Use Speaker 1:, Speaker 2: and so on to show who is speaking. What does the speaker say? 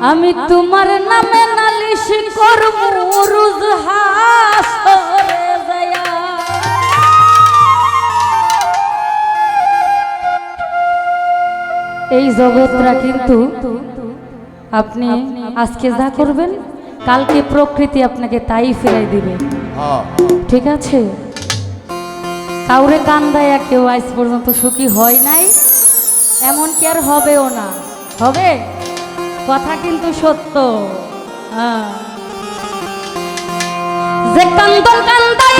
Speaker 1: আমি তোমার নামে নালিশ করব রোজ হাসরে যায়া। এই জগৎরা কিন্তু আপনি আজকে যা করবেন কালকে প্রকৃতি আপনাকে তাই ফেরাই দিবে।
Speaker 2: হ্যাঁ
Speaker 1: ঠিক আছে? কাউরে কান্দায়া কেউ আজ পর্যন্ত সুখী হয় নাই এমন কি আর হবেও না। হবে? কথা কিন্তু সত্য। যে কান্দন কান্দাই